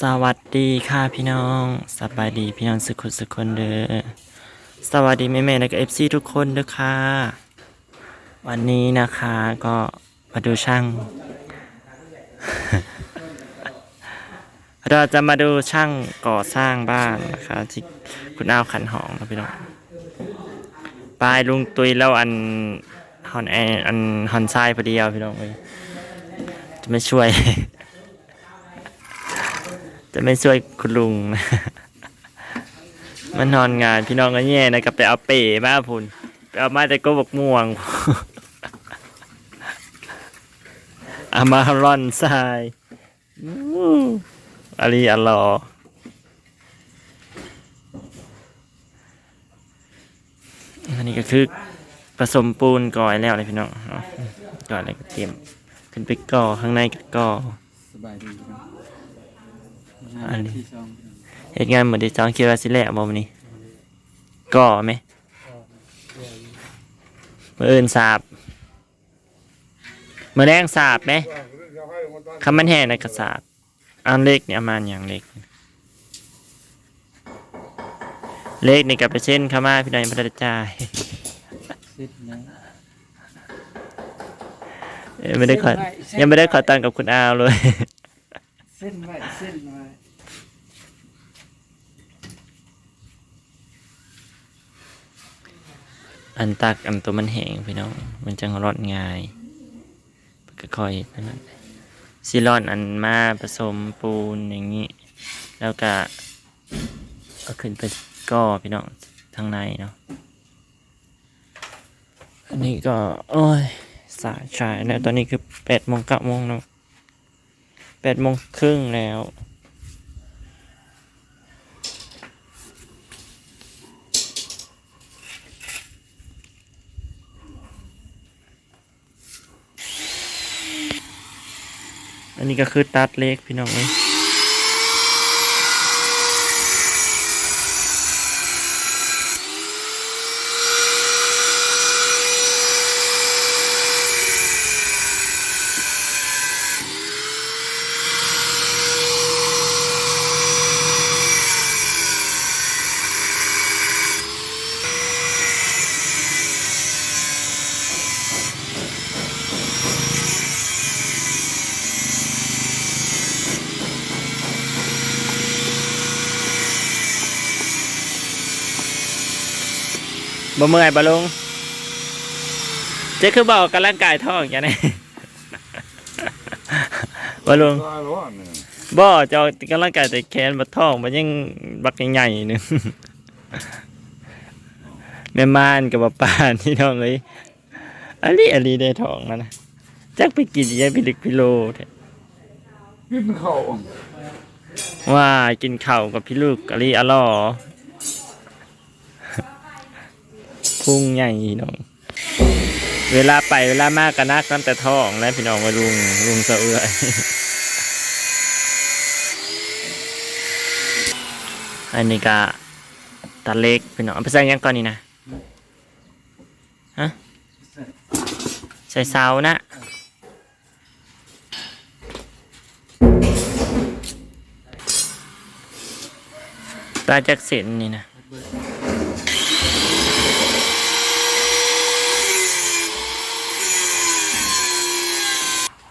สวัสดีค่ะพี่น้องสบายดีพี่น้องสุขุสุขคนเด้อสวัสดีแม่แม่และก็เอฟซีทุกคนเด้อค่ะ วันนี้นะคะก็มาดูช่าง เราจะมาดูช่างก่อสร้างบ้านนะคะที่คุณอ้าวขันหองนะพี่น้องปลายลุงตุยแล้วอันฮอนแออันฮอนไซพอดีเอาพี่น้องเลยจะไม่ช่วย จะไม่ช่วยคุณลุง มันนอนงานพี่น้องก็แย่นะกับไปเอาเป๋มาพุ่นไปเอามาแต่ก็บกม่วงเอามาร่อนทรายอาลีอัลลออันนี้ก็คือผสมปูนก่อยแล้วเลยพี่น้องก่อยแล้วก็เตรียมขึ้นไปก่อข้างในก็ก่อสบายดีครับ อันนี้ที่สองเหตุงานเหมือนที่จองคิดว่าสิแหละบ่มื้อนี้ก่อไหมมื้ออื่นสาบมื้อแรงสาบไหมคำมันแห่ในกระสาบอันเล็กเนี่ยเอามาอย่างเล็ก เล็กนี่กับไปเช่นเข้ามาพี่น้องยังบ่ได้จ่ายเสร็จนะเอ้ยไม่ได้ขอยังไม่ได้ขอตังค์กับคุณอาวเลยเส้นไว้เส้นไว้อันตักอันตัวมันแห้งพี่น้อง มันจังรอดง่ายก็ค่อยนั่นแหละซิลอนอันมาผสมปูนอย่างนี้ แล้วก็ก็ขึ้นไปก่อพี่น้องทางในเนาะ อันนี้ก็ โอ้ย สายชายแล้วตอนนี้คือแปดโมงเก้าโมงแล้ว แปดโมงครึ่งแล้ว อันนี้ก็คือตัดเล็กพี่น้องเอ้ บ่เมื่อยบ่ลุงเจ๊คือบอกกำลังกายท้องอย่างนี้บ่ลุงได้แล้วอะเนี่ยบ่จะเอากำลังกายแต่แขนบ่ท้องมันยังบักใหญ่ๆหนึงแม่ม่านกับบ่ปานที่น้องเอ้ยอันนี้อันนี้ได้ท้องแล้วนะจักไปกินอีหยังพิลึกพิโลแท้กินข้าวว่ากินข้าวกับพี่ลูกอะลีอะลอ พุ่งใหญ่น้อง เวลาไปเวลามากกันนักตั้งแต่ท้องแล้วพี่น้องมาลุงลุงสะเอื้อยอันนี้ก็ตาเล็กพี่น้องไปใส่ยังก่อนนี่นะฮะใส่เสานะตาจากเส้นนี่นะ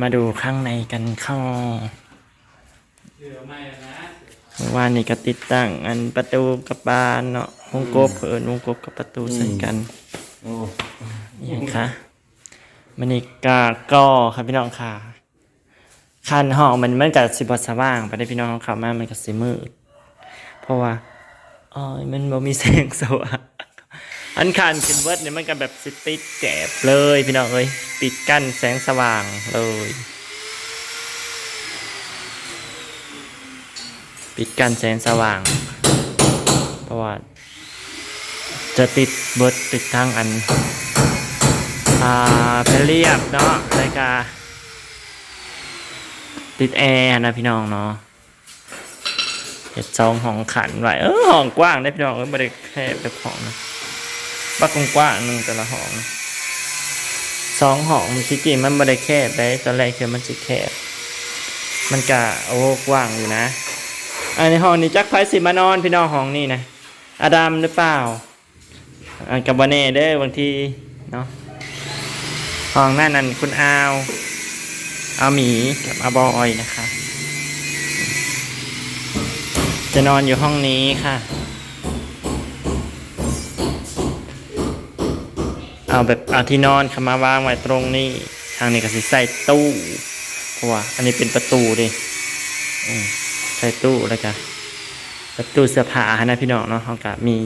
มาดูข้างในกันเข้าเมื่อวานนี่ก็ติดตั้ง อันประตูกับบานเนาะวงกบเพิ่นวงกบกับประตูใส่กันโอ้นี่ค่ะมันนี่กาก็ครับพี่น้องค่ะคันห้องมันมันกับสิบสว่างไปได้พี่น้องเขามามันกับสิมืดเพราะว่าอ๋อมันบ่มีแสงสว่าง อันคันขึ้นเวิร์ดเนี่ยมันก็แบบสิติดแกบเลยพี่น้องเอ้ยปิดกั้นแสงสว่างเลย ปิดกั้นแสงสว่าง เพราะว่าจะติดเบิร์ดติดทางอัน อ่าเป็นเรียบเนาะรายการติดแอร์นะพี่น้องเนาะเห็ดซองห้องขันไว้เออห้องกว้างได้พี่น้องเออไม่ได้แค่แบบห้องนะ บักกว้างหนึ่งแต่ละห้องสองห้องมันที่จริงมันไม่ได้แคบได้ตอนแรกคือมันจะแคบ มันกะโอ้กว้างอยู่นะอันในห้องนี้จักไพสิมานอนพี่น้องห้องนี่นะอาดัมหรือเปล่าอันกับบเน่เด้อบางทีเนาะห้องนั่นนั่นคุณอาวอาหมีกับอาบอยนะคะ จะนอนอยู่ห้องนี้ค่ะ เอาแบบเอาที่นอนขามาวางไว้ตรงนี้ ทางนี้ก็สิใส่ตู้เพราะว่าอันนี้เป็นประตูดิใส่ตู้แล้วก็ประตูเสื้อผ้านะพี่น้องเนาะเขาก็มี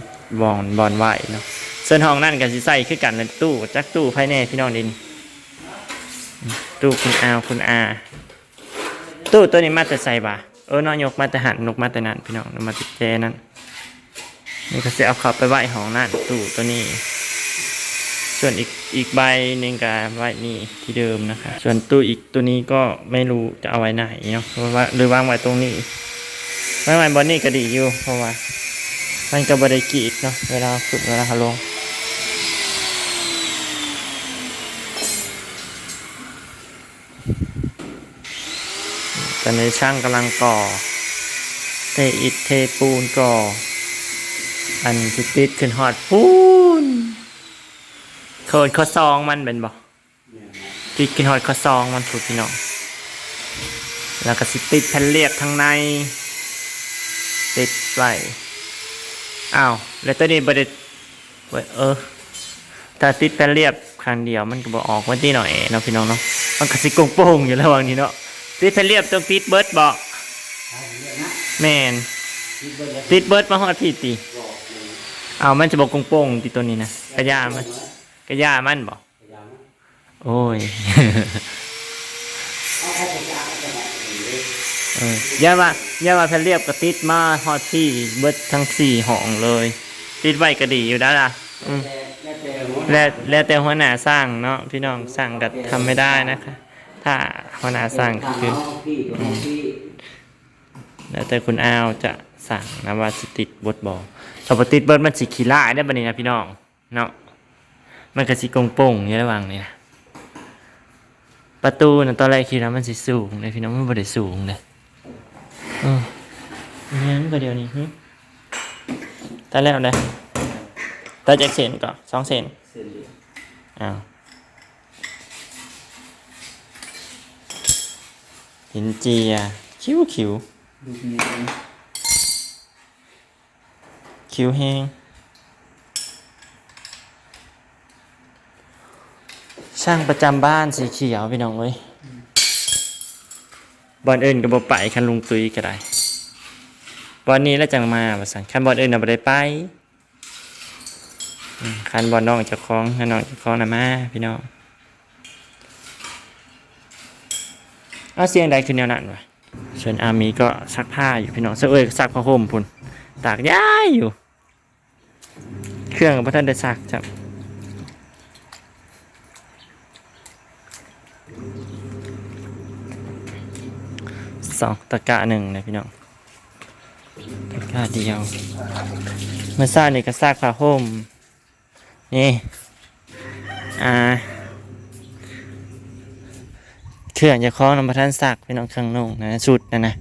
บอนบอนไหวเนาะส่วนห้องนั่นก็สิใส่คือกันในตู้จักตู้ภายในพี่น้องดิน ตู้คุณอาวคุณอา ตู้ตัวนี้มาแต่ใส่บ่าเออนอนยกมาแต่หันนกมาแต่นั่นพี่น้องนกมาติดแจนั่นนี่ก็จะเอาเข้าไปไหวห้องนั่นตู้ตัวนี้ ส่วนอีกอีกใบหนึ่งก็ไว้นี่ที่เดิมนะคะ ส่วนตู้อีกตัวนี้ก็ไม่รู้จะเอาไว้ไหนเนาะเพราะว่าหรือวางไว้ตรงนี้วางไว้บนนี้ก็ดีอยู่เพราะว่ามันก็บริกีดเนาะเวลาขึ้นเวลาลงตอนนี้ช่างกำลังก่อ เทอิฐเทปูนก่อ อันที่ติดขึ้นหอดปูน โคนข้อซองมันเป็นบอกติดกินหอยข้อซองมันถูกพี่น้องแล้วก็สิติดแผ่นเรียบทางใน ติดไว้อ้าวแล้วตัวนี้บริเออถ้าติดแผ่นเรียบครั้งเดียวมันก็บอออกวันที่หน่อยเนาะพี่น้องเนาะมันก็สิกงโป่งอยู่ระหว่างนี้เนาะติดแผ่นเรียบต้องติดเบิร์ดบอกแมนติดเบิร์ดมาฮอดพี่ตีเอามันจะบอกกงโป่งที่ตัวนี้นะกระยามัน กระยามันบอกโอ้ยเออย่ามาย่ามาแพนเรียบกระติดมาฮอดที่เบิดทั้งสี่ห้องเลย ติดไว้ก็ดีอยู่แล้วล่ะอืมแล้วแล้วแต่หัวหน้าสร้างเนาะพี่น้องสั่งกัดทำไม่ได้นะคะ ถ้าหัวหน้าสร้างก็คืออืมแล้วแต่คุณอาวจะสั่งนะว่าสิติดบทบอถ้าบ่ติดเบิดมันสิขี้ล่ายได้บัดนี้นะพี่น้องเนาะ มันก็สิกงโป่งอยู่ระหว่างนี่นะประตูนะตอนแรกคิดว่ามันสิสูงเลยพี่น้องมันบ่ได้สูงเลยเอออิหยังก็เดี๋ยวนี้หึตอนแรกเลยตอนจากเซนก่อนสองเซนเส้นเดียวอ้าวหินเจียคิ้วคิ้วลูกนี้คิ้วแห้ง ช่างประจำบ้านสีเขียวพี่น้องเอ้ยบอลเอิญกับบอไปคันลุงตุยก็ได้บอลนี้แล้วจังมาประสันคันบอลเอิญน่ะบ่ได้ไปคันบอลน้องจะคล้องคันน้องจะคล้องนะมาพี่น้องเอาเสียงใดคือแนวนั้นวะส่วนอามีก็ซักผ้าอยู่พี่น้องเสื้อเอ้ยซักผ้าห่มพุ่นตากย้ายอยู่ เครื่องกับพระท่านได้ซักจับ สองตะกะหนึ่งนะพี่น้องตะกะเดียวเมื่อซ่านี่ก็ซากผ้าห่มนี่อ่าเครื่องจะคล้องนำประทานซักพี่น้องเครื่องนุ่งนะสุดนะนะ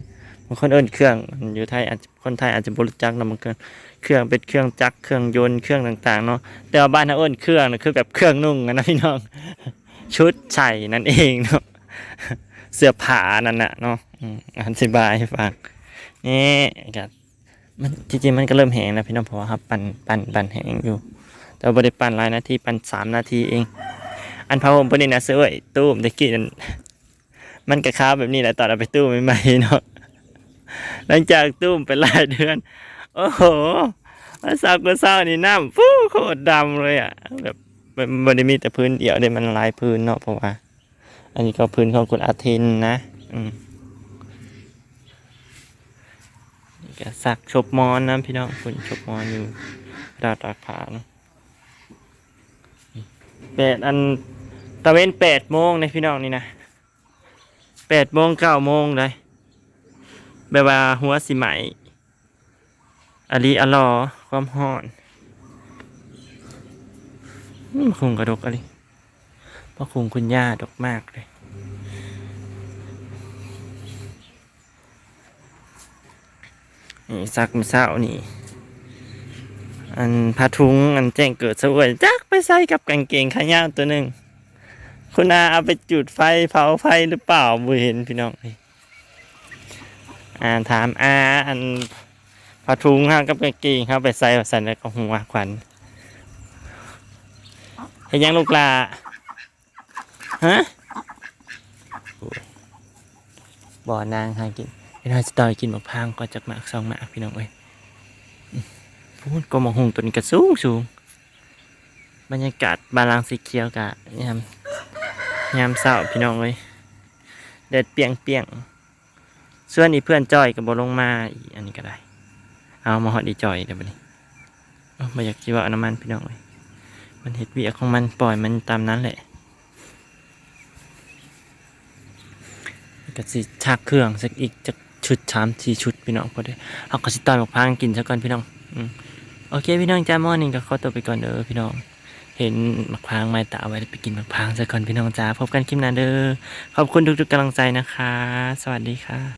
บางคนเอิ้นเครื่องอยู่ไทยอาจคนไทยอาจจะบริจักนะบางคนเครื่องเป็นเครื่องจักรเครื่องยนต์เครื่องต่างๆเนาะแต่ว่าบ้านเราเอิ้นเครื่องนะคือแบบเครื่องนุ่งนะนะพี่น้องชุดใส่นั่นเองเนาะเสื้อผ้านั่นน่ะเนาะ อธิบายให้ฟังนี่ก็มันจริงๆมันก็เริ่มแห้งแล้วพี่น้องเพราะว่าครับปั่นปั่นปั่นแห้งอยู่ แต่บริปั่นหลายนาทีปั่นสามนาทีเอง อันพาผมปนี่นะเสื้อตู้มตะกี้นั่นมันกระค้าแบบนี้แหละตอนเอาไปตู้ใหม่ๆเนาะหลังจากตู้มไปหลายเดือน โอ้โหมาซาวก็ซาวนี่น้ำฟูโคตรดำเลยอะแบบมันบริมีแต่พื้นเดียวเดี๋ยวมันลายพื้นเนาะเพราะว่า อันนี้ก็พื้นของคุณอาทินนะ อืม นี่ก็สักชบมอนนะพี่น้องคุณชบมอนอยู่ดาวตากผาเนาะแปดอันตะเวนแปดโมงในพี่น้องนี่นะแปดโมงเก้าโมงเลยแบบว่าหัวสิไหมอลีอลอความห่อนคงกระดกอะไรพระคุณคุณย่าดกมากเลย นี่ซักมือเศร้านี่ อันผ้าถุงอันแจ้งเกิดสวยจักไปใส่กับกางเกงขายาวตัวหนึ่งคุณอาเอาไปจุดไฟเผาไฟหรือเปล่าบ่เห็นพี่น้องอ่าถามอาอันผ้าถุงฮะกับกางเกงครับไปใส่ใส่แล้วก็หัวขวัญเห็นยังลูกลาฮะบ่อนางหากิน ไอ้น้อยสตอยกินมะพร้างก็จากหมากสองหมากพี่น้องเอ้ยพูดก็มองหงตัวนี้ก็สูงสูงบรรยากาศบาลางสีเขียวกะยามยามเศร้าพี่น้องเลยเด็ดเปียงเปียงส่วนอีเพื่อนจอยกับบลงมาอีอันนี้ก็ได้ เอามาหอดอีจอยเดี๋ยวนี้มาอยากคิดว่าเอาน้ำมันพี่น้องเลยมันเห็ดเวียของมันปล่อยมันตามนั้นแหละก็สิชักเครื่องสักอีกจะ ชุดสามสี่ชุดพี่น้องพอดีเอาก็สิต่อยหมกพางกินซะก่อนพี่น้องอืมโอเคพี่น้องจ้ามอนี่ก็ขอตัวไปก่อนเด้อพี่น้อง เห็นมะพร้างไม้ตาเอาไว้ไปกินมะพร้างซะก่อนพี่น้องจ้าพบกันคลิปหน้าเด้อขอบคุณทุกๆกำลังใจนะคะ สวัสดีค่ะ